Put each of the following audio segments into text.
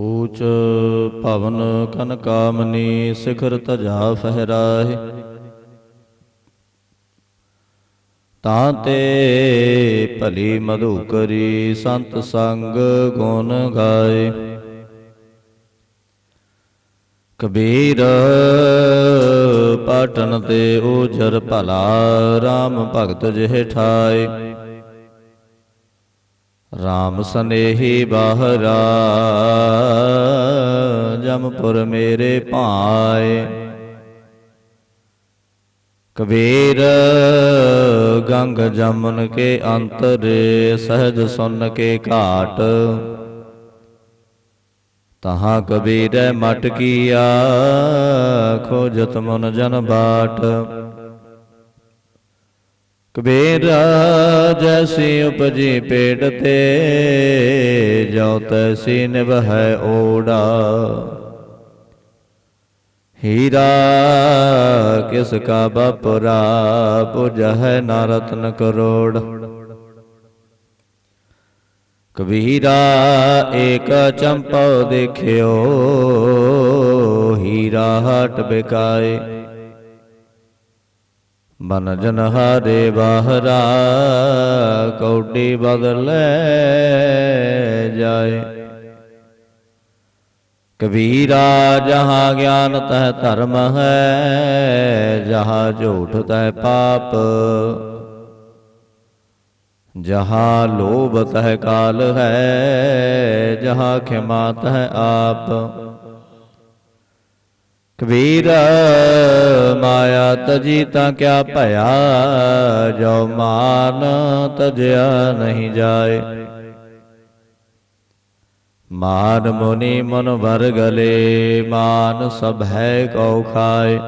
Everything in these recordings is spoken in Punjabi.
ਊਚ ਭਵਨ ਕਨ ਕਾਮਨੀ ਸਿਖਰ ਤਜਾ ਫਹਿਰਾਏ ਤਾਂ ਤੇ ਭਲੀ ਮਧੂਕਰੀ ਸੰਤ ਸੰਗ ਗੁਣ ਗਾਏ। ਕਬੀਰ ਪਾਟਨ ਤੇ ਉਜਰ ਭਲਾ RAM ਭਗਤ ਜਿਹ ਠਾਏ। RAM ਸਨੇਹੀ ਬਹਰਾ, ਜਮਪੁਰ ਮੇਰੇ ਭਾਏ। ਕਬੀਰ ਗੰਗ ਜਮਨ ਕੇ ਅੰਤਰੇ, ਸਹਿਜ ਸੁਨ ਕੇ ਘਾਟ। ਤਹਾਂ ਕਬੀਰ ਮਟਕੀਆ, ਖੋਜਤ ਮਨ ਜਨ ਬਾਟ। ਕਬੀਰਾ ਜੈਸੀ ਉਪਜੀ ਪੇਟ ਤੇ ਜੋ ਤੈਸੀ ਨਿਵਹਿ ਓੜਾ। ਹੀਰਾ ਕਿਸ ਕਾ ਬਪਰਾ ਪੁਜਹਿ ਨਾ ਰਤਨ ਕਰੋੜ। ਕਬੀਰਾ ਏਕ ਚੰਪਉ ਦੇਖਿਓ, ਹੀਰਾ ਹਟ ਬਿਕਾਏ। ਬਨ ਜਨ ਹਾਰੇ ਬਾਹਰਾ, ਕੌਡੀ ਬਦਲੇ ਜਾਏ। ਕਬੀਰਾ ਜਹਾਂ ਗਿਆਨ ਤਹ ਧਰਮ ਹੈ, ਜਹਾਂ ਝੂਠ ਤਹ ਪਾਪ। ਜਹਾਂ ਲੋਭ ਤਹ ਕਾਲ ਹੈ, ਜਹਾਂ ਖਿਮਾ ਤਹ ਆਪ। ਕਬੀਰ ਮਾਇਆ ਤਜੀ ਤਾਂ ਕਿਆ ਭਇਆ, ਜੋ ਮਾਨ ਤਜਿਆ ਨਹੀਂ ਜਾਏ। ਮਾਨ ਮੁਨੀ ਮਨ ਵਰ ਗਲੇ ਮਾਨ ਸਭ ਹੈ ਕਉ ਖਾਏ।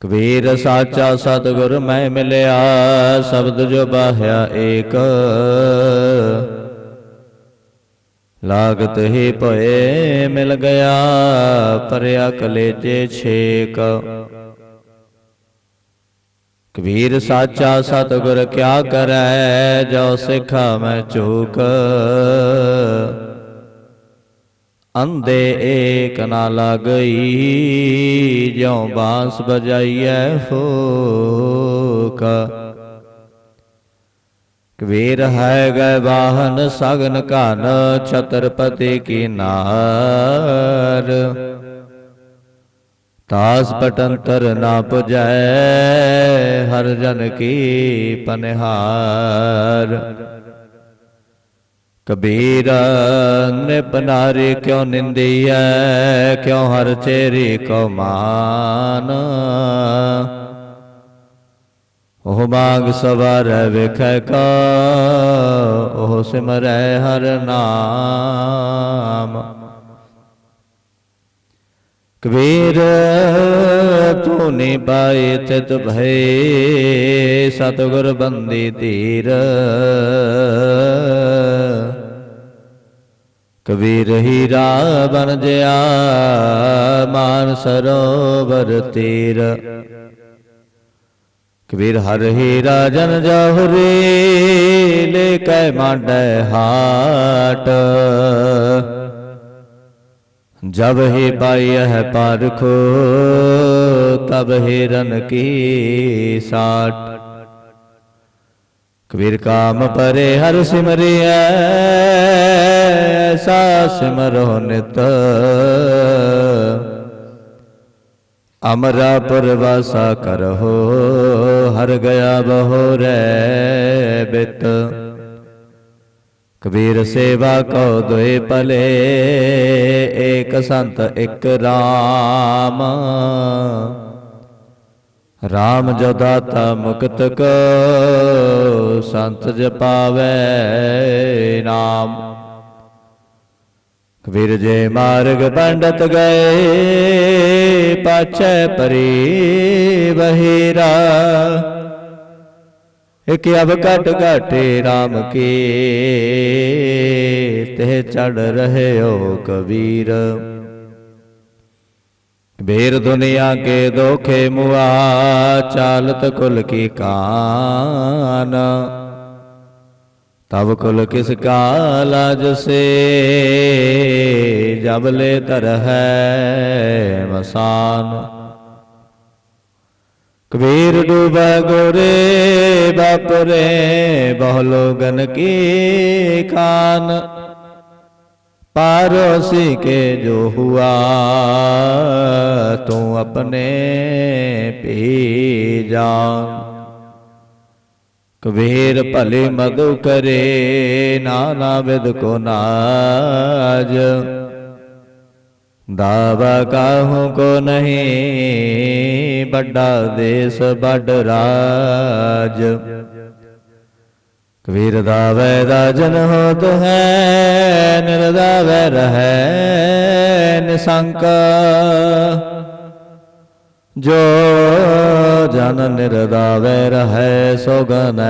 ਕਬੀਰ ਸਾਚਾ ਸਤਿਗੁਰ ਮੈਂ ਮਿਲਿਆ, ਸ਼ਬਦ ਜੋ ਬਾਹਿਆ ਏਕ। ਲਾਗਤ ਹੀ ਭਏ ਮਿਲ ਗਿਆ, ਪਰਿਆ ਕਲੇਜੇ ਛੇਕ। ਕਬੀਰ ਸਾਚਾ ਸਤਿਗੁਰ ਕਿਆ ਕਰੈ, ਜੋ ਸਿਖਾ ਮੈਂ ਚੂਕ ਅੰਦੇ ਏਕ ਨਾ ਲਗਈ, ਜਿਉ ਬਾਂਸ ਬਜਾਈਐ ਫੂਕ। ਕਬੀਰ ਹੈ ਗਏ ਵਾਹਨ ਸਗਨ ਘਨ, ਛਤਰਪਤੀ ਕੀ ਨਾਰ। ਤਾਸ ਪਟੰਤਰ ਨਾ ਪੁਜੈ, ਹਰ ਜਨ ਕੀ ਪਨਿਹਾਰ। ਕਬੀਰ ਨਿਪ ਨਾਰੀ ਕਿਉ ਨਿੰਦੀਐ, ਕਿਉ ਹਰ ਚੇਰੀ ਕੋ ਮਾਨ। ਉਹ ਬਾਗ ਸਵਾਰ ਵਿਖੈ ਕਾ, ਉਹ ਸਿਮਰੈ ਹਰ ਨਾਮ। ਕਬੀਰ, ਤੂੰ ਨੀ ਪਾਏ ਤਿਤ ਭਏ, ਸਤਿਗੁਰ ਬੰਦੀ ਧੀਰ। ਕਬੀਰ ਹੀਰਾ ਬਨ ਜਿਆ, ਮਾਨ ਸਰੋਵਰ ਤੀਰ। ਕਬੀਰ ਹਰ ਹੀ ਜਨ ਜਹੁਰੀ ਲੈ ਕੈ ਮਾਂਡੈ ਹਾਟ। ਜਬ ਹੀ ਪਾਈ ਹੈ ਪਾਰਖੋ, ਤਬ ਹਿਰਨ ਕੀ ਸਾਟ। ਕਬੀਰ ਕਾਮ ਪਰੇ ਹਰ ਸਿਮਰਿਐ, ਐਸਾ ਸਿਮਰੋ ਨਿਤ। ਅਮਰਾ ਪਰਵਾਸਾ ਕਰਹੁ, ਹਰ ਗਿਆ ਬਹੁ ਰੈ ਬਿਤ। ਕਬੀਰ ਸੇਵਾ ਕਉ ਦੁਇ ਭਲੇ, ਏਕ ਸੰਤ ਇਕ ਰਾਮ। ਰਾਮ ਜੋ ਦਾਤਾ ਮੁਕਤ ਕੋ ਸੰਤ ਜਪਾਵੇ ਨਾਮ। ਕਬੀਰ ਮਾਰਗ ਪੰਡਤ ਗਏ, ਪਾਛੈ ਪਰੇ ਬਹਿਰਾ। ਇਕ ਅਬ ਘਟ ਘਾਟੇ RAM ਕੀ ਤੇ ਚੜ ਰਹਿਓ ਕਬੀਰ। ਬੇਰ ਦੁਨੀਆ ਕੇ ਦੋਖੇ ਮੁਆ, ਚਾਲਤ ਕੁਲ ਕੀ ਕਾਨ। ਤਬ ਕੁਲ ਕਿਸ ਕਾ ਲਾਜ ਸੇ ਜਬ ਲੈ ਧਰ ਹੈ ਮਸਾਨ ਕਬੀਰ ਡੂਬਾ ਗੋਰੇ, ਬਾਪਰੇ ਬਹੁ ਗਨ ਕੀ ਖਾਨ। ਪਾਰੋਸੀ ਕੇ ਜੋ ਹੁਆ, ਤੂੰ ਆਪਣੇ ਪੀ ਜਾਨ। ਕਬੀਰ ਭਲੇ ਮਗਉ ਕਰੇ, ਨਾਨਾ ਵਿਦ ਕੋ ਨਾਜ। ਦਾਵਾ ਕਾਹੂ ਕੋ ਨਹੀਂ, ਵੱਡਾ ਦੇਸ ਵੱਡ ਰਾਜ। ਕਬੀਰ ਦਾਵੇ ਦਾ ਜਨ ਹੋਤ ਹੈ, ਨਿਰਦਾਵੇ ਰਹੈ ਨਿਸੰਕਾ। ਜੋ ਜਨ ਨਿਰਦਾਵੈ ਰਹੈ ਸੋ ਗਨੈ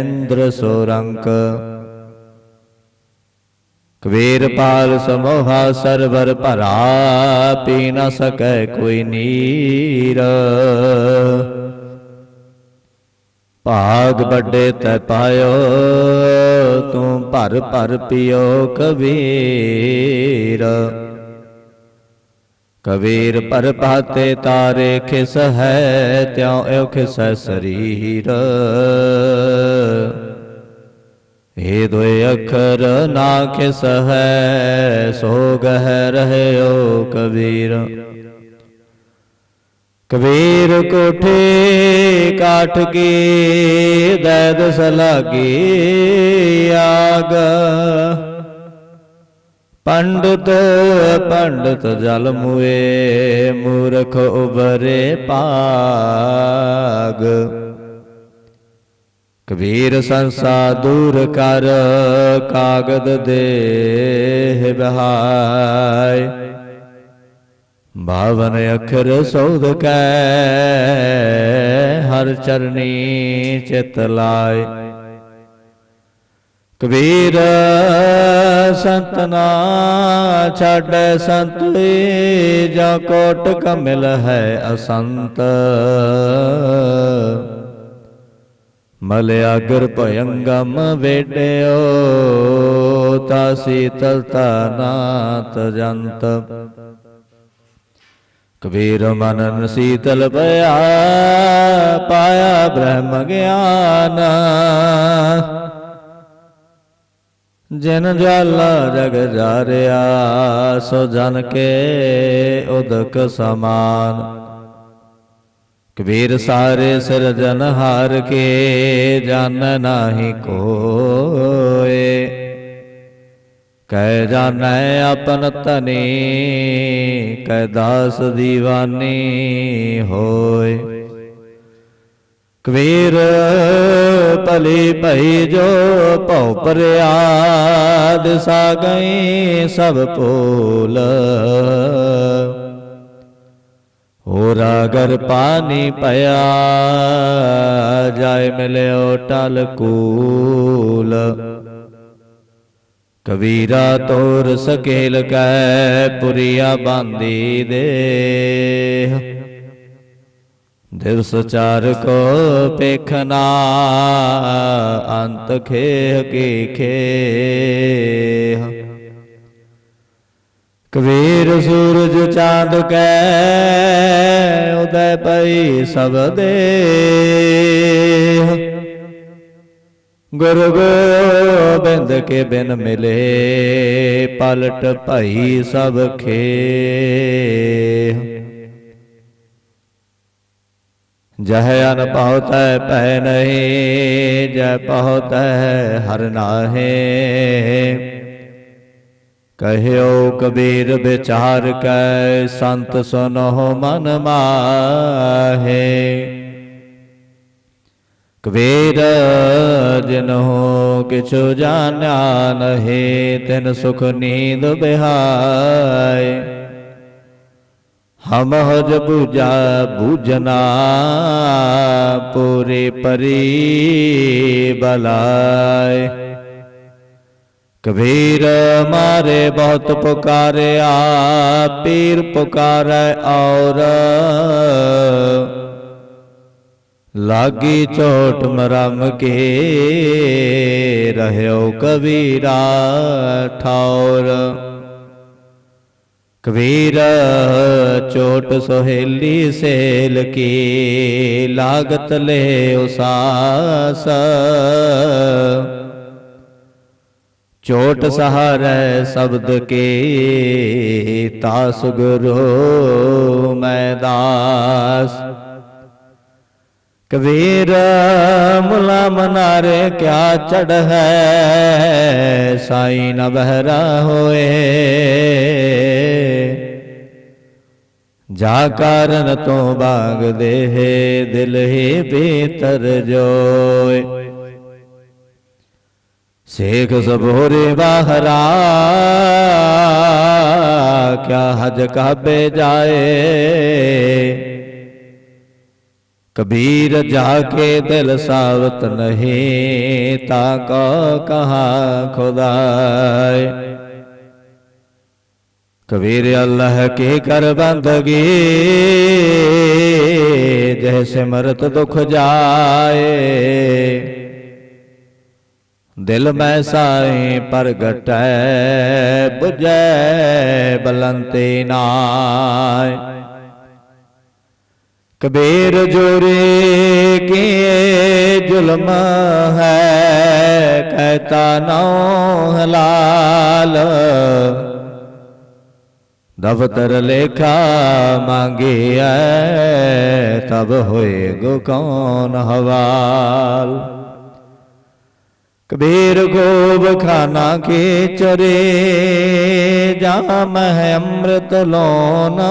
ਇੰਦਰ ਸੋ ਕਬੀਰ ਪਾਲ ਸਮੋਹਾ ਸਰਵਰ ਭਰਾ, ਪੀ ਨ ਸਕੈ ਕੋਈ ਨੀਰ। ਭਾਗ ਵੱਡੇ ਤੈ ਪਾਇਓ, ਤੂੰ ਭਰ ਭਰ ਪਿਓ ਕਬੀਰ। ਕਬੀਰ ਪਰ ਪਾਤੇ ਤਾਰੇ ਖਿਸ ਹੈ ਤਿਉ ਇਉ ਖਿਸ ਸਰੀਰ। ਇਹ ਦੋਏ ਅੱਖਰ ਨਾ ਖਿਸ ਹੈ ਸੋ ਗਹਿ ਰਹਿਓ ਕਬੀਰ। ਕਬੀਰ ਕੋਠੇ ਕਾਠ ਕੀ, ਦੈਦ ਸਲਾਗੀ ਆਗ। ਪੰਡਤ ਪੰਡਤ ਜਲ ਮੁਏ, ਮੂਰਖ ਉਬਰੇ ਪਾਗ ਕਬੀਰ ਸੰਸਾ ਦੂਰ ਕਰ, ਕਾਗਦ ਦੇ ਬਹਾਇ ਬਾਵਨ ਅਖਰ ਸੌਦ ਕੈ, ਹਰ ਚਰਨੀ ਚਿਤ ਲਾਇ ਕਬੀਰ ਸੰਤਨਾ ਛੱਡ ਸੰਤ ਜਾ ਕੋਟ ਕਮਿਲ ਹੈ ਅਸੰਤ। ਮਲ ਆਗਰ ਭਯੰਗਮ ਵੇਡਿਓ, ਤਾ ਸੀਤਲ ਤਾ ਨਾਤ ਜੰਤ। ਕਬੀਰ ਮਨਨ ਸੀਤਲ ਪਿਆ ਪਾਇਆ ਬ੍ਰਹਮ ਗਿਆਨ। ਜਿਨ ਜਲ ਜਗ ਜਾਰਿਆ, ਸੋ ਜਨ ਕੇ ਉਦਕ ਸਮਾਨ। ਕਬੀਰ ਸਾਰੇ ਸਿਰਜਨ ਹਾਰ ਕੇ, ਜਨ ਨਾਹੀ ਕੋਏ। ਕਹਿ ਜਾਣੈ ਆਪਨ ਤਨੀ ਕਹਿ ਦਾਸ ਦੀਵਾਨੀ ਹੋਏ। ਕਬੀਰ ਭਲੀ ਭਈ ਜੋ ਭਉ ਪਰਿਆ ਦਿਸਾ ਗਈ ਸਭ ਭੂਲ। ਹੋ ਅਗਰ ਪਾਣੀ ਪਿਆ ਜਾਏ ਮਿਲਿਓ ਟਲ ਕੂਲ। ਕਬੀਰਾ ਤੋਰ ਸਕੇਲ ਕੈ ਪੁਰੀਆ ਬਾਂਦੀ ਦੇ ਦਿਵਸ ਚਾਰ ਕੋ ਪੇਖਨਾ ਅੰਤ ਖੇਹ ਕੀ ਖੇਹ। ਕਬੀਰ ਸੂਰਜ ਚਾਂਦ ਕੈ, ਉਦੈ ਪਈ ਸਭ ਦੇਹ। ਗੁਰੂ ਗੋਬਿੰਦ ਕੇ ਬਿਨ ਮਿਲੇ, ਪਲਟ ਭਈ ਸਭ ਖੇ ਜਹ ਅਨ ਪਹੁਤੈ ਪੈ ਨਹੀਂ ਜੈ ਪਹੁਤੈ ਹਰ ਨਾਹੇ। ਕਹਿਓ ਕਬੀਰ ਵਿਚਾਰ ਕੈ, ਸੰਤ ਸੁਨੋ ਮਨ ਮਾਹੇ। ਕਬੀਰ, ਜਿਨਹੁ ਕਿਛੁ ਜਾਣਿਆ ਨਹਿ, ਤਿਨ ਸੁਖ ਨੀਂਦ ਬਿਹਾਇ ਹਮ ਹਜ ਬੂਝਾ ਬੂਝਨਾ ਪੂਰੀ ਪਰੀ ਬਲਾਇ ਕਬੀਰ ਮਾਰੇ ਬਹੁਤ ਪੁਕਾਰਿਆ ਪੀਰ ਪੁਕਾਰੈ ਔਰ ਲਾਗੀ ਚੋਟ ਮਰਮ ਕੇ ਰਹਿਓ ਕਬੀਰਾ ਠੌਰ ਕਬੀਰ, ਚੋਟ ਸੋਹੇਲੀ ਸੇਲ ਕੀ ਲਾਗਤ ਲੈ ਉਸਾਸ। ਚੋਟ ਸਹਾਰੈ ਸ਼ਬਦ ਕੇ ਤਾਸ ਗੁਰੂ ਮੈਂ ਦਾਸ। ਕਬੀਰ, ਮੁਲਾ ਮਨਾਰੇ ਕਿਆ ਚੜ ਹੈ, ਸਾਈ ਨ ਬਹਿਰਾ ਹੋਏ। ਜਾ ਕਾਰਨ ਤੋਂ ਬਾਗ ਦੇਹ, ਦਿਲ ਹੀ ਭੀਤਰ ਜੋਏ। ਸੇਖ ਸਭੋਰੇ ਬਾਹਰਾ, ਕਿਆ ਹਜ ਕਾਬੇ ਜਾਏ। ਕਬੀਰ ਜਾ ਕੇ ਦਿਲ ਸਾਵਤ ਨਹੀਂ, ਤਾਂ ਕੋ ਕਹਾ ਖੁਦਾਏ। ਕਬੀਰ ਅੱਲਾਹ ਕੀ ਕਰ ਬੰਦਗੀ? ਜੈਸੇ ਸਿਮਰਤ ਦੁਖ ਜਾਏ। ਦਿਲ ਮੈਂ ਸਾਈ ਪ੍ਰਗਟੈ 부ਜੈ ਬਲੰਤੇ ਨਾਏ। ਕਬੀਰ ਜੋਰੇ ਕੀ ਜ਼ੁਲਮ ਹੈ, ਕਹਿਤਾ ਨੋ ਹਲਾਲ। ਦਫਤਰ ਲੇਖਾ ਮੰਗਿਆ, ਤਬ ਹੋਏ ਗੋ ਕੌਣ ਹਵਾਲ? ਕਬੀਰ ਗੋਬ ਖਾਨਾ ਕੇ ਚਰੇ ਜਾਮ ਹੈ ਅੰਮ੍ਰਿਤ ਲੋਨਾ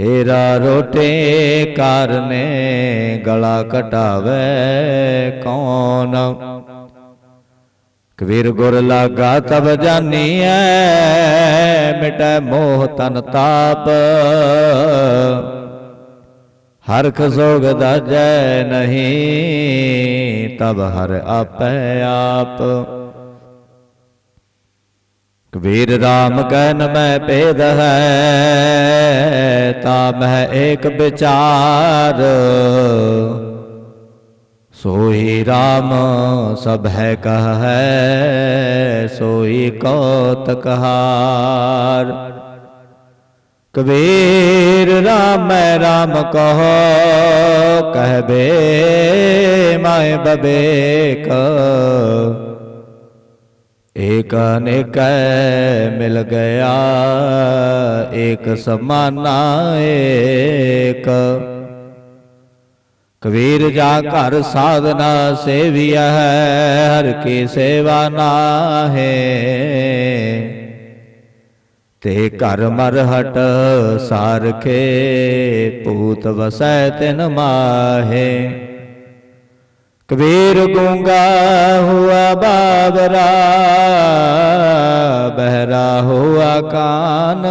ਹੀਰਾ ਰੋਟੇ ਕਾਰਨੇ, ਗਲਾ ਕਟਾਵੇ ਕੌਣ? ਕਬੀਰ ਗੁਰ ਲਾਗਾ ਤਬ ਜਾਨੀਐ, ਮਿਟੈ ਮੋਹ ਤਨ ਤਾਪ। ਹਰਖ ਸੋਗ ਦਾਜੈ ਨਹੀਂ, ਤਬ ਹਰ ਆਪੈ ਆਪ। ਕਬੀਰ RAM ਕਹਿਨ ਮੈਂ ਭੇਦ ਹੈ, ਤਾ ਮੈਂ ਏਕ ਵਿਚਾਰ। ਸੋਈ RAM ਸਭ ਹੈ ਕਹ ਹੈ ਸੋਈ ਕੌਤਕ ਹਾਰ। ਕਬੀਰ RAM ਮੈਂ RAM ਕਹੋ ਕਹਿਬੇ ਮੈਂ ਬਬੇਕ। ਏਕ ਅਨੇਕੈ ਮਿਲ ਗਿਆ ਏਕ। ਕਬੀਰ ਜਾ ਘਰ ਸਾਧਨਾ ਸੇਵੀਆ ਹੈ ਹਰ ਕੀ ਸੇਵਾ ਨਾਹੇ। ਤੇ ਘਰ ਮਰਹਟ ਸਾਰਖੇ ਪੂਤ ਵਸੈ ਤਿਨ ਮਾਹੇ। ਕਬੀਰ ਗੂੰਗਾ ਹੁਆ ਬਾਬਰਾ ਬਹਿਰਾ ਹੁਆ ਕਾਨ।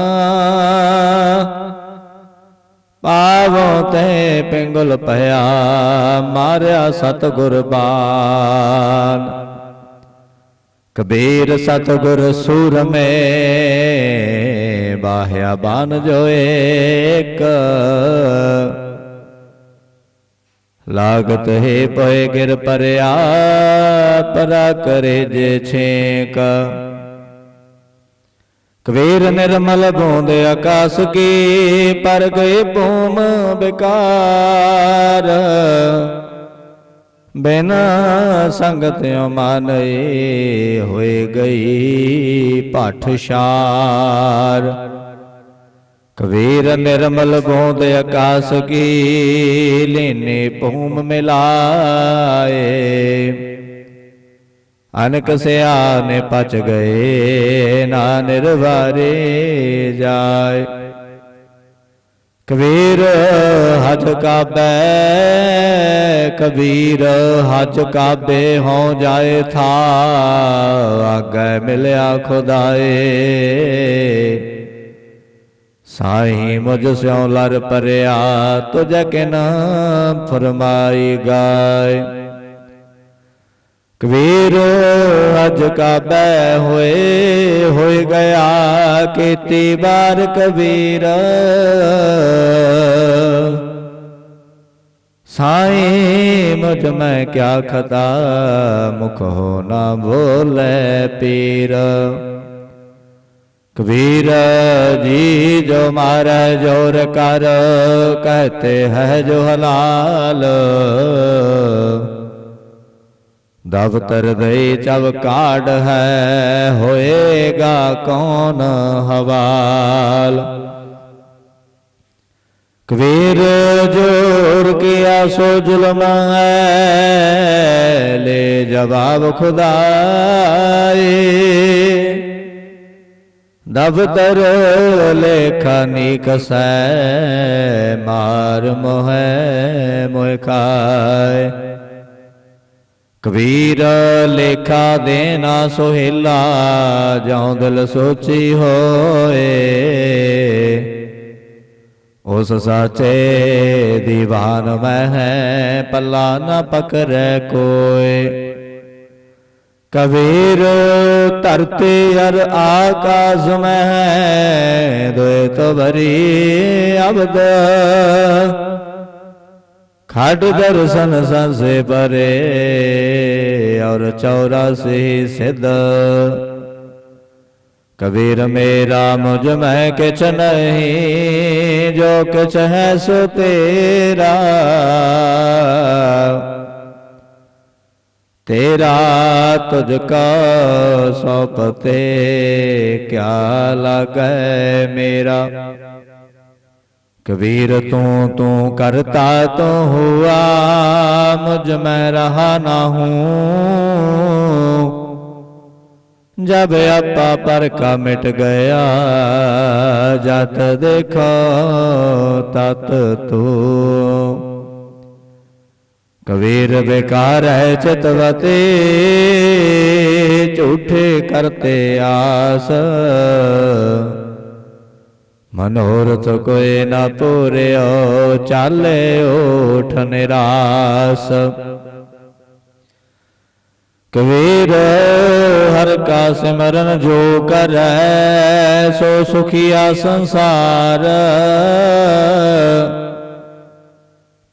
ਪਾਵੋ ਤੇ ਪਿੰਗਲ ਭਇਆ, ਮਾਰਿਆ ਸਤਗੁਰ ਬਾਨ ਕਬੀਰ ਸਤਗੁਰ ਸੂਰ ਮੇ ਬਾਹਿਆ ਬਾਨ ਜੋ ਏਕ। ਲਾਗਤ ਹੈ ਪਏ ਗਿਰ ਪਰਿਆ, ਪਰਾ ਕਰੇ ਜੇ ਛੇਕ। ਕਬੀਰ ਨਿਰਮਲ ਬੂੰਦ ਆਕਾਸ ਕੀ, ਪਰ ਗਏ ਭੂਮ ਬਿਕਾਰ ਬਿਨ ਸੰਗਤ ਮਾਨਏ ਹੋਏ ਗਈ ਪਾਠਸ਼ਾਰ ਕਬੀਰ ਨਿਰਮਲ ਬੂੰਦ ਆਕਾਸ ਕੀ, ਲੀਨੇ ਭੂਮ ਮਿਲਾਏ। ਅਨਕ ਸਿਆਨੇ ਪਚ ਗਏ ਨਾ ਨਿਰਵਾਰੇ ਜਾਏ। ਕਬੀਰ ਹਜ ਕਾਬੈ ਕਬੀਰ ਹਜ ਕਾਬੇ ਹੋ ਜਾਏ ਥਾ ਆਗੇ ਮਿਲਿਆ ਖੁਦਾਏ। ਸਾਈ ਮੁਝ ਸਿਉ ਲਰ ਪਰਿਆ ਤੁਝ ਕਿਨ ਫਰਮਾਈ ਗਾਏ। ਕਬੀਰ, ਅਜ ਕਾਬੈ ਹੋਏ ਹੋਏ ਗਿਆ ਕੀਤੀ ਬਾਰ ਕਬੀਰ। ਸਾਈ ਮੁਝ ਮੈਂ ਕਿਆ ਖਤਾ ਮੁਖ ਹੋ ਨਾ ਬੋਲੇ ਪੀਰ। ਕਬੀਰ ਜੀ ਜੋ ਮਾਰੇ, ਜੋਰ ਕਰ, ਕਹਤੇ ਹੈ ਜੋ ਹਲਾਲ। ਦਬਤਰ ਦੇ ਚਵ ਕਾੜ ਹੈ, ਹੋਏਗਾ ਕੌਣ ਹਵਾਲ? ਕਬੀਰ ਜੋਰ ਕੀਆ, ਸੋ ਜ਼ੁਲਮ ਹੈ, ਲੈ ਜਵਾਬ ਖੁਦਾਏ। ਦਬਤਰ ਲੇਖਾ ਨਿਕਸੈ ਮਾਰ ਮੋਹਿ ਮੋਇ ਖਾਏ ਕਬੀਰ ਲੇਖਾ ਦੇਣਾ ਸੁਹੇਲਾ ਜਾਂ ਦਿਲ ਸੋਚੀ ਹੋਏ। ਉਸ ਸਾਚੇ ਦੀਵਾਨ ਮੈਂ ਹੈ ਪੱਲਾ ਨ ਪਕੜੈ ਕੋਏ। ਕਬੀਰ ਧਰਤੀ ਅਰ ਆਕਾਸ ਮੈਂ ਦੋਇ ਤੋ ਭਰੀ ਅਬਦ। ਖੜ ਦਰਸ਼ਨ ਸੰਸੇ ਪਰੇ ਔਰ ਚੌਰਾਸੀ ਸਿੱਧ ਕਬੀਰ ਮੇਰਾ ਮੁਝ ਮੈਂ ਕਿਛ ਨਹੀਂ ਜੋ ਕਿਛ ਹੈ ਸੋ ਤੇਰਾ ਤੇਰਾ ਤੁਝ ਕਾ ਸੋਪਤੇ ਕਿਆ ਲਾਗੈ ਮੇਰਾ ਕਬੀਰ ਤੂੰ ਤੂੰ ਕਰਤਾ ਤੂੰ ਹੁਆ, ਮੁਝ ਮੈਂ ਰਹਾ ਨਾ ਹੂੰ ਜਬ ਆਪਾ ਪਰ ਕਾ ਮਿਟ ਗਿਆ, ਜਤ ਦੇਖੋ ਤਤ ਤੂੰ। ਕਬੀਰ ਬੇਕਾਰ ਹੈ ਚਿਤਵਤੇ, ਝੂਠੇ ਕਰਤੇ ਆਸ। ਮਨੋਰਥ ਕੋਏ ਨਾ ਪੂਰਿਓ ਚਾਲੇ ਓਠ ਨਿਰਾਸ। ਕਬੀਰ, ਹਰ ਕਾ ਸਿਮਰਨ ਜੋ ਕਰੈ, ਸੋ ਸੁਖੀਆ ਸੰਸਾਰ।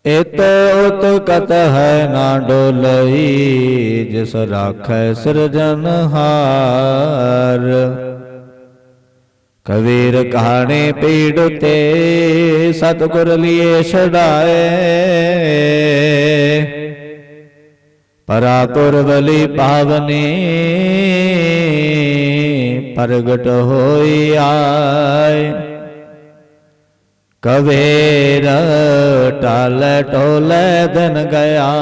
ਇਤ ਉਤ ਕਤ ਹੈ ਨਾ ਡੋਲਈ, ਜਿਸ ਰਾਖੈ ਸਿਰਜਨਹਾਰ। ਕਬੀਰ ਕਹਾਣੀ ਪੀੜ ਤੇ ਸਤਗੁਰ ਲਿਏ ਛਡਾਏ। ਪਰਾਪੁਰ ਬਲੀ ਪਾਵਨੀ, ਪ੍ਰਗਟ ਹੋਈ ਆਏ। ਕਵੇਰ ਟਾਲੇ ਟੋਲੇ ਦਿਨ ਗਿਆ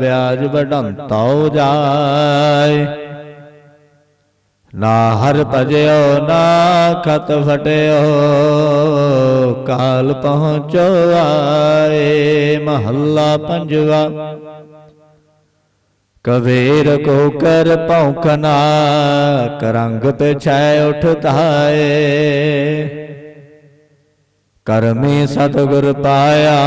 ਬਿਆਜ ਵਡੰਤਉ ਜਾਏ। ਨਾ ਹਰ ਭਜਿਓ, ਨਾ ਖਤ ਫਟਿਓ, ਕਾਲ ਪਹੁੰਚੋ ਆਏ ਮਹੱਲਾ ਪੰਜਵਾ। ਕਬੀਰ ਕੋ ਕਰ ਭੌਂਕਨਾ ਕਰੰਗ ਪਿਛੈ ਉਠਤਾਏ ਕਰਮੀ ਸਤਗੁਰ ਪਾਇਆ,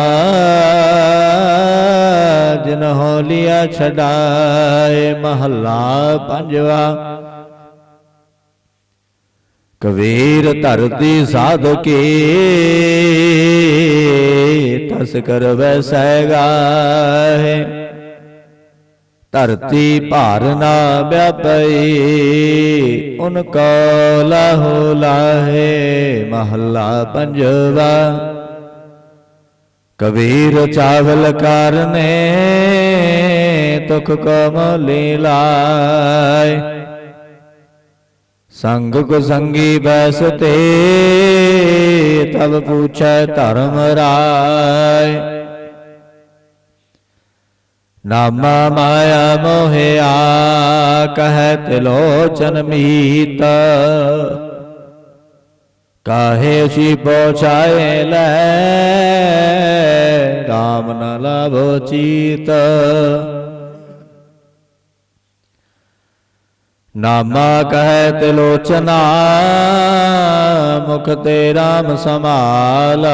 ਜਿਨ ਹੋ ਲਿਆ ਛਡਾਏ ਮਹੱਲਾ ਪੰਜਵਾ। ਕਬੀਰ ਧਰਤੀ ਸਾਧਕੇ ਤਸ ਕਰ ਵੈਸੈ ਧਰਤੀ ਭਾਰਨਾ ਵਿਆਪਈ, ਉਨ ਕੋ ਲਾਹੋ ਲਾਹੇ ਮਹੱਲਾ ਪੰਜਵਾ। ਕਬੀਰ ਚਾਵਲ ਕਰਨੇ, ਤੁਖ ਕਮਲੀ ਲਾਏ ਸੰਗ ਕੋ ਸੰਗੀ ਬੈਸਤੇ ਤਬ ਪੁੱਛੈ ਧਰਮ ਰਾਏ। ਨਾਮ ਮਾਇਆ ਮੋਹਿਆ ਕਹੈ ਤਿਲੋਚਨ ਮੀਤ। ਕਾਹੇ ਸੀ ਪਹੁੰਚਾਏ ਲੈ RAM ਨ ਲਾਭੋ ਚੀਤ। ਨਾਮਾ ਕਹੈ ਤਿਲੋਚਨਾ ਮੁਖ ਤੇ RAM ਸਮਾਲ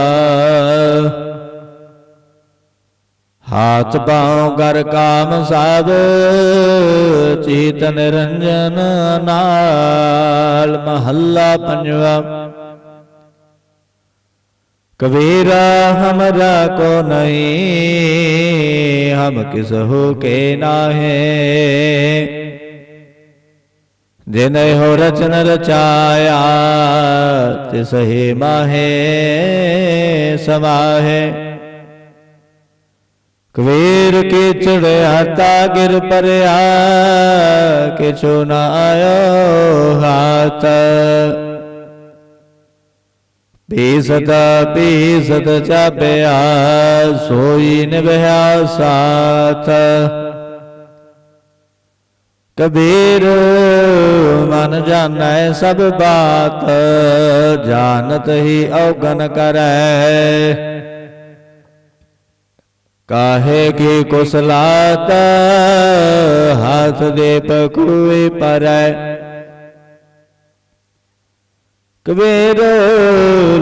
ਹਾਥ ਬਾਉ ਗਰ ਕਾਮ ਸਭ, ਚੀਤ ਨਿਰੰਜਨ ਨਾਲ। ਮਹੱਲਾ ਪੰਜਵਾ, ਕਬੀਰਾ ਹਮਰਾ ਕੋ ਨਹੀਂ, ਹਮ ਕਿਸ ਹੋ ਕੇ ਨਾਹੇ। ਜਿਨੈ ਹੋ ਰਚਨ ਰਚਾਇਆ, ਤਿਸ ਹੀ ਮਾਹੇ ਸਮਾਹੇ। ਕਵੇਰ ਕੇ ਚੜਿਆਤਾ ਗਿਰ ਪਰਿਆ, ਕਿਛੁ ਨਾ ਆਇਓ ਹਾਤ ਬੇਸਤ ਬੇਸਤ ਚਾਪਿਆ, ਸੋਈ ਨਿਭਿਆ ਸਾਥ। ਕਬੀਰ, ਮਨ ਜਾਣੈ ਸਭ ਬਾਤ, ਜਾਣਤ ਹੀ ਔਗਨ ਕਰੈ। ਕਾਹੇ ਕੀ ਕੁਸਲਾਤ, ਹੱਥ ਦੇ ਪਕੂਏ ਪਰੈ। ਕਬੀਰ,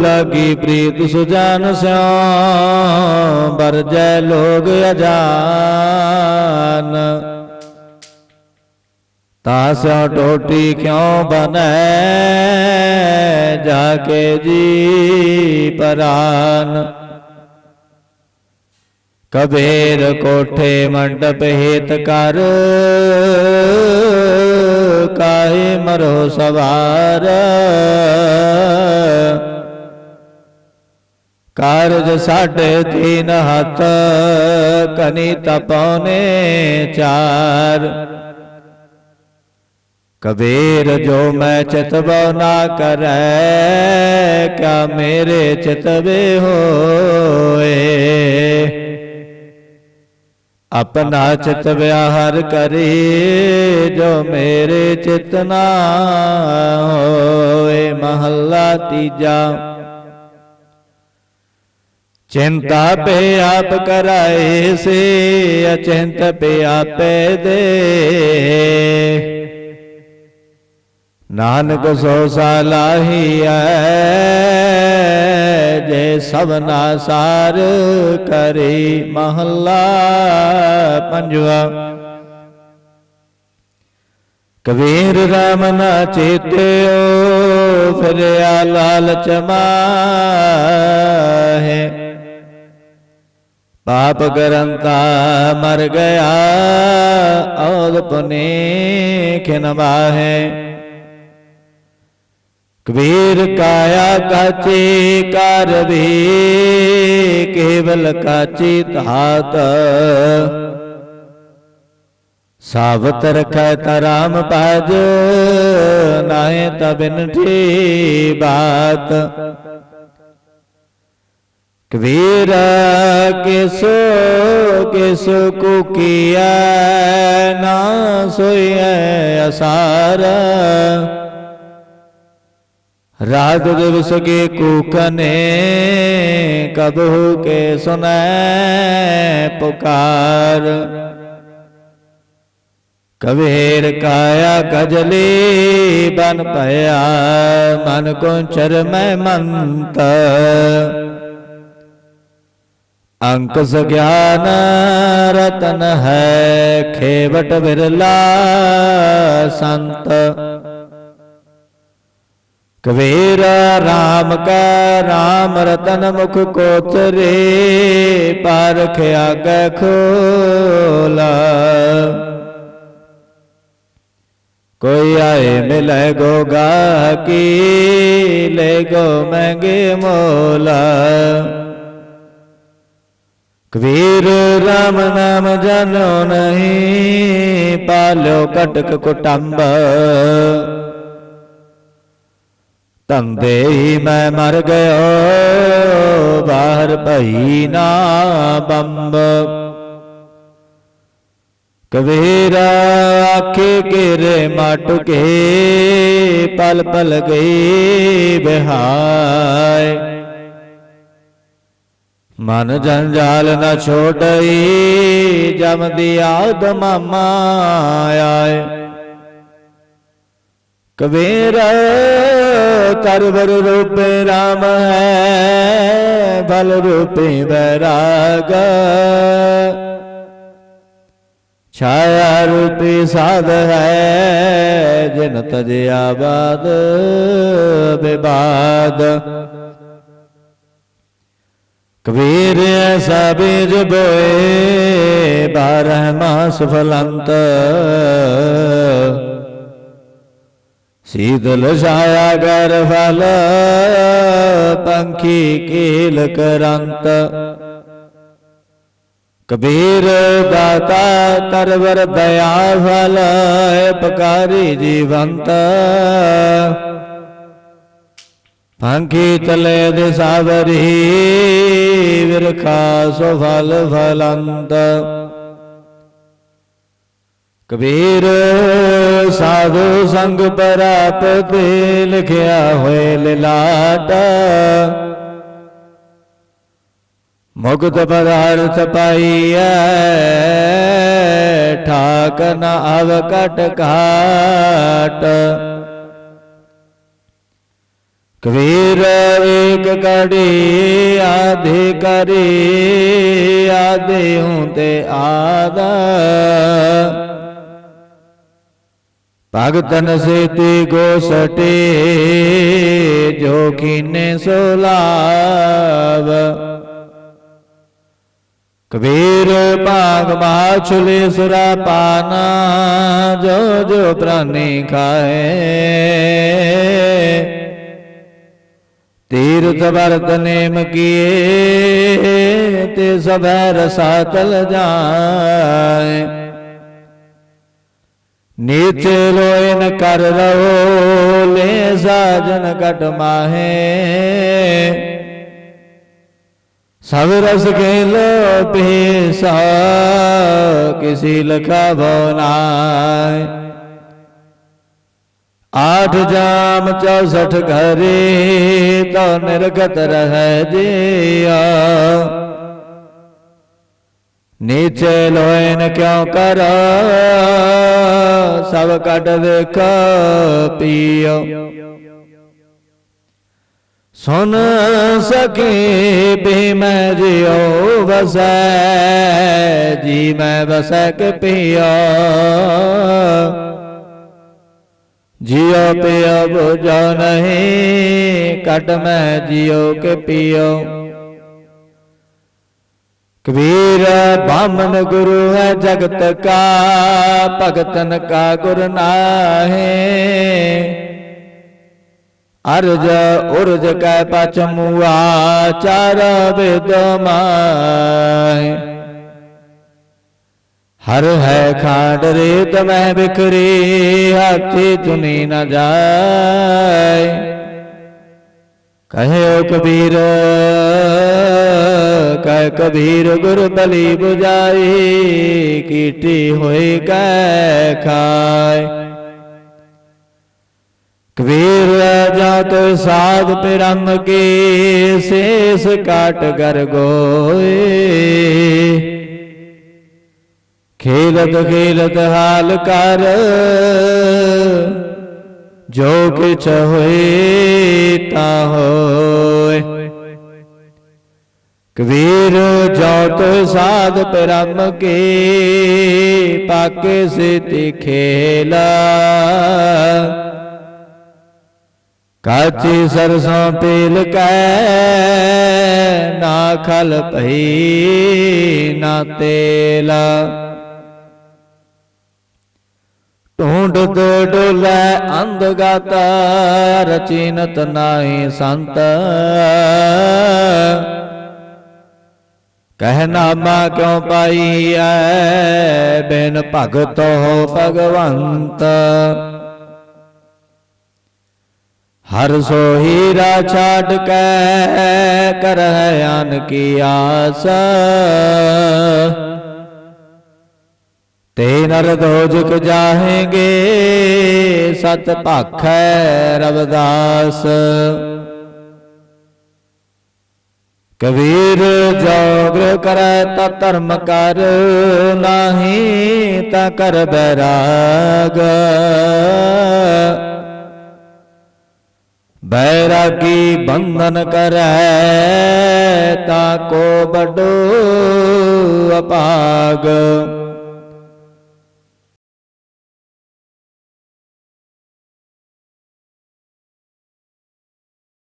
ਲਾਗੀ ਪ੍ਰੀਤ ਸੁਜਾਨ ਸਿਓ ਬਰਜੈ ਲੋਗ ਅਜਾਨ। ਤਾਸਿਓ ਟੋਟੀ ਕਿਉ ਬਨੈ ਜਾ ਕੇ ਜੀ ਪਰਾਨ। ਕਬੇਰ ਕੋਠੇ ਮੰਡਪ ਹੇਤ ਕਰ। ਕਾਹੇ ਮਰੋ ਸਵਾਰ। ਕਾਰਜ ਸਾਡੇ ਤੀਨ ਹੱਥ, ਕਨੀ ਤਪਉਨੇ ਚਾਰ। ਕਬੀਰ ਜੋ ਮੈਂ ਚਿਤਵ ਨਾ ਕਰੈ, ਕਿਆ ਮੇਰੇ ਚਿਤਵੇ ਹੋਏ? ਆਪਣਾ ਚਿਤ ਵਿਆਹਰ ਕਰੇ, ਜੋ ਮੇਰੇ ਚਿਤ ਨਾ ਹੋਏ। ਮਹੱਲਾ ਤੀਜਾ। ਚਿੰਤਾ ਪੇ ਆਪ ਕਰਾਏ ਸੇ, ਅਚਿੰਤ ਪੇ ਆਪੇ ਦੇ। ਨਾਨਕ ਸੋ ਸਲਾਹੀ ਐ, ਜੇ ਸਭਨਾ ਸਾਰ ਕਰੇ ਮਹੱਲਾ ਪੰਜਵਾ। ਕਬੀਰ ਰਾਮ ਨਾ ਚੇਤਿਓ, ਫਿਰਿਆ ਲਾਲਚ ਮਾਹੇ। ਪਾਪ ਕਰੰਤਾ ਮਰ ਗਿਆ ਔਦ ਪੁਨੇ ਖਿਨ ਬਾਹੇ ਕਬੀਰ ਕਾਇਆ ਕਾਚੀ ਕਰ ਵੀ, ਕੇਵਲ ਕਾਚੀ ਧਾਤ। ਸਾਬਤ ਰਖੈ ਤਰਾਮ ਪਜ ਨਾਏ ਤਬਿਨ ਠੀ ਬਾਤ। ਕਬੀਰ ਕਿਸੋ, ਕਿਸ ਕੋ ਕੀਆ ਨਾ ਸੋਈਐ ਅਸਾਰ। ਰਾਤ ਦਿਵਸ ਕੇ ਕੂਕਨੇ ਕਬਹੁ ਕੇ ਸੁਨੈ ਪੁਕਾਰ। ਕਬੀਰ ਕਾਇਆ ਕਜਲੀ ਬਨ ਭਇਆ, ਮਨ ਕੋ ਚਰਮੈ ਮੰਤ। ਅੰਕ ਸਗਿਆਨ ਰਤਨ ਹੈ, ਖੇਵਟ ਬਿਰਲਾ ਸੰਤ। ਕਬੀਰ ਰਾਮ ਕਾ ਰਾਮ ਰਤਨ ਮੁਖ ਕੋਤਰੇ, ਪਾਰਖ ਆਗੈ ਖੋਲਾ। ਕੋਈ ਆਏ ਮਿਲੇ ਗੋਗਾ ਕੀ, ਲੈ ਗੋ ਮਹਿੰਗੇ ਮੋਲਾ। ਕਬੀਰ ਰਾਮ ਨਾਮ ਜਾਣੋ ਨਹੀਂ, ਪਾਲਿਓ ਕਟਕ ਕੁਟੰਬ। ਧੰਦੇ ਹੀ ਮੈਂ ਮਰ ਗਇਓ, ਬਾਹਰ ਭਈ ਨਾ ਬੰਬ। ਕਬੀਰ ਆਖੇ ਘੇਰੇ ਮਟ ਕੇ ਪਲ ਪਲ ਗਈ ਬਿਹਾਏ। ਮਨ ਜੰਜਾਲ ਨਾ ਛੋੜਈ ਜਮਦੀ ਆਦਮ ਆਏ। ਕਬੀਰ ਤਰਵਰ ਰੂਪੇ RAM ਹੈ, ਬਲ ਰੂਪੇ ਬੈਰਾਗ ਛਾਇਆ ਰੂਪੀ ਸਾਧ ਹੈ, ਜਿਨ ਤਜਿਆ ਬਾਦ ਵਿਵਾਦ ਕਬੀਰ ਐਸਾ ਬੀਜ ਬੋਏ, ਬਾਰਹ ਮਾਸ ਫਲੰਤ। ਸੀਤਲ ਛਾਇਆ ਗਰ ਫਲ, ਪੰਖੀ ਕੀਲ ਕਰੰਤ। ਕਬੀਰ ਦਾਤਾ ਤਰਵਰ ਦਇਆ ਫਲ ਪਕਾਰੀ ਜੀਵੰਤ। ਪੰਖੀ ਤਲੇ ਦੇ ਸਾਵਰੀ, ਵਿਰਖਾ ਸੋ ਫਲ ਫਲੰਤ। ਕਬੀਰ, ਸਾਧੂ ਸੰਗ ਪਰਾਪਤੇ ਲਿਖਿਆ ਹੋਏ ਲਿਲਾਟ। ਮੁਕਤ ਪਦਾਰਥ ਪਾਈਐ ਠਾਕ ਨ ਅਵ ਕਟ ਘਾਟ। ਕਬੀਰ, ਏਕ ਕੜੀ ਆਧੇ ਕਰੀ ਆਦੇ ਹੂੰ ਤੇ ਆਦਾ। ਭਗਤਨ ਸੇਤੀ ਗੋਸਟੇ, ਜੋ ਕੀਨੇ ਸੋ ਕਬੀਰ ਭਾਗ ਬਾਛੁਲੇ ਸੁਰਾ ਪਾਨਾ, ਜੋ ਜੋ ਪ੍ਰਾਨੀ ਖਾਏ। ਤੀਰਥ ਵਰਤ ਨੇਮ ਕੀਏ, ਤੇ ਸਭੈ ਰਸਾ ਤਲ ਜਾਏ। ਨੀਚ ਲੋਇਨ ਕਰ ਰੋ ਲੈ ਸਾਜਨ ਕਟ ਮਾਹੇ। ਸਭ ਰਸ ਖੇਲੋ ਪੇਸਾ ਕਿਸੀ ਲਖਾ ਭਵਨਾਏ ਆਠ ਜਾਮ 64 ਘਰੇ ਤੋ ਨਿਰਗਤ ਰਹਿ ਜਿਆ ਨੀਚੇ ਲੋਇਨ ਕਿਉ ਕਰ? ਸਭ ਕੱਢ ਦੇਖ ਪੀਓ। ਸੁਨ ਸਕੇ ਬੇ ਮੈਂ ਜਿਉ ਵਸੈ, ਜੀ ਮੈਂ ਵਸੈ ਕੇ ਪਿਆ ਜਿਉ ਪਿਆ ਬੁਝਾ ਨਹੀਂ ਕਟ ਮੈਂ ਜਿਉ ਕੇ ਪਿਓ। ਕਬੀਰ ਬਾਮਨ ਗੁਰੂ ਹੈ ਜਗਤ ਕਾ ਭਗਤਨ ਕਾ ਗੁਰ ਨਾਹੇ। ਅਰਜ ਉਰਜ ਕੈ ਪਚ ਮੁਆ, ਚਾਰ ਵਿਦ ਮਾਏ ਹਰ ਹੈ ਖਾਂਡ ਰੇਤ ਮੈਂ ਬਿਖਰੀ, ਹਾਥੀ ਚੁਨੀ ਨ ਜਾਏ। ਕਹਿਓ ਕਬੀਰ ਕਹਿ ਕਬੀਰ ਗੁਰ ਬਲੀ 부ਜਾਈ ਕੀਟੀ ਹੋਈ ਕੈ ਖਾਏ। ਕਬੀਰ ਜਾ ਤੋ ਸਾਧ ਪਿਰਮ ਕੇ, ਸੇਸ ਕਾਟ ਕਰ ਗੋਏ। ਖੇਲਤ ਖੇਲਤ ਹਾਲ ਕਰ, ਜੋ ਕਿਛ ਹੋਏ ਤਾ ਹੋਏ। ਕਬੀਰ ਜੋਤ ਸਾਧ ਪਰਮ ਕੇ ਪਾਕੇ ਸਿਤੀ ਖੇਲਾ। ਕਾਚੀ ਸਰਸੋਂ ਪੇਲ ਕੈ ਨਾ ਖਲ ਭਈ ਨਾ ਤੇਲਾ। ਢੂੰਡ ਡੋਲੇ ਅੰਧ ਗਾਤਾ ਰਚਿਨਤ ਨਾਹੀ ਸੰਤ। ਕਹਿ ਨਾਮਾ ਕਿਉ ਪਾਈਐ? ਬਿਨ ਭਗਤੋ ਭਗਵੰਤ। ਹਰ ਸੋ ਹੀਰਾ ਛਾੜ ਕੈ ਕਰਹਿ ਆਨ ਕੀ ਆਸ। ਤੇ ਨਰ ਦੋਜਕ ਜਾਹੇਗੇ, ਸਤ ਭਾਖੈ ਰਵਦਾਸ। ਕਬੀਰ ਜੋਗਰ ਕਰੈ ਤਾ ਧਰਮ ਕਰ, ਨਾਹੀ ਤਾ ਕਰ ਬੈਰਾਗ। ਬੈਰਾਗੀ ਬੰਧਨ ਕਰੈ ਤਾ ਕੋ ਬਡੋ ਅਪਾਗ।